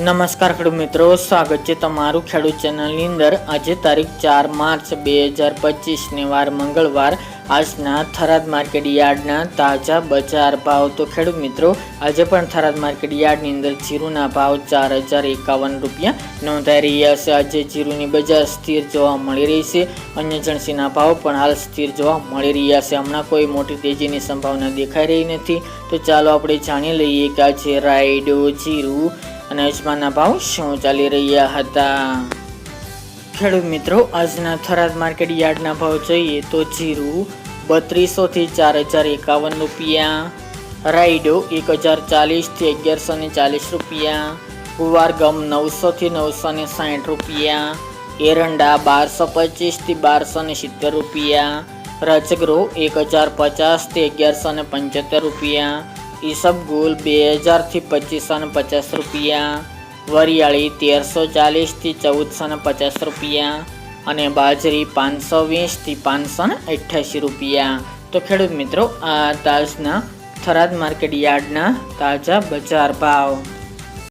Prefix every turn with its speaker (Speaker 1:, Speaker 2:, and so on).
Speaker 1: નમસ્કાર ખેડૂત મિત્રો, સ્વાગત છે તમારું ખેડૂત ચેનલની અંદર. આજે તારીખ ચાર માર્ચ બે હજાર પચીસને વાર મંગળવાર. આજના થરાદ માર્કેટ યાર્ડના તાજા બજાર ભાવ. તો ખેડૂત મિત્રો, આજે પણ થરાદ માર્કેટ યાર્ડની અંદર જીરુના ભાવ ચાર હજાર એકાવન રૂપિયા નોંધાઈ રહ્યા છે. આજે જીરુની બજાર સ્થિર જોવા મળી રહી છે. અન્ય જણસીના ભાવ પણ હાલ સ્થિર જોવા મળી રહ્યા છે. હમણાં કોઈ મોટી તેજીની સંભાવના દેખાઈ રહી નથી. તો ચાલો આપણે જાણી લઈએ કે આજે રાયડો, જીરું અને અજમાના ભાવ શું ચાલી રહ્યા હતા? ખેડૂત મિત્રો, આજના થરાદ માર્કેટ યાર્ડના ભાવ જોઈએ તો જીરું બત્રીસો થી ચાર હજાર એકાવન રૂપિયા રાઈડો એક હજાર ચાલીસથી અગિયારસો ને ચાલીસ રૂપિયા ગુવાર ગમ નવસો થી નવસો ને સાઠ રૂપિયા, એરંડા બારસો પચીસથી બારસો ને સિત્તેર રૂપિયા, રજગરો એક હજાર પચાસથી અગિયારસો ને પંચોતેર રૂપિયા ઈસબગુલ બે હજારથી પચીસો ને પચાસ રૂપિયા, વરિયાળી તેરસો ચાલીસથી ચૌદસો ને પચાસ રૂપિયા અને બાજરી પાંચસો વીસથી પાંચસો ને અઠ્યાસી રૂપિયા. તો ખેડૂત મિત્રો, આ તાજના થરાદ માર્કેટ યાર્ડના તાજા બજાર ભાવ.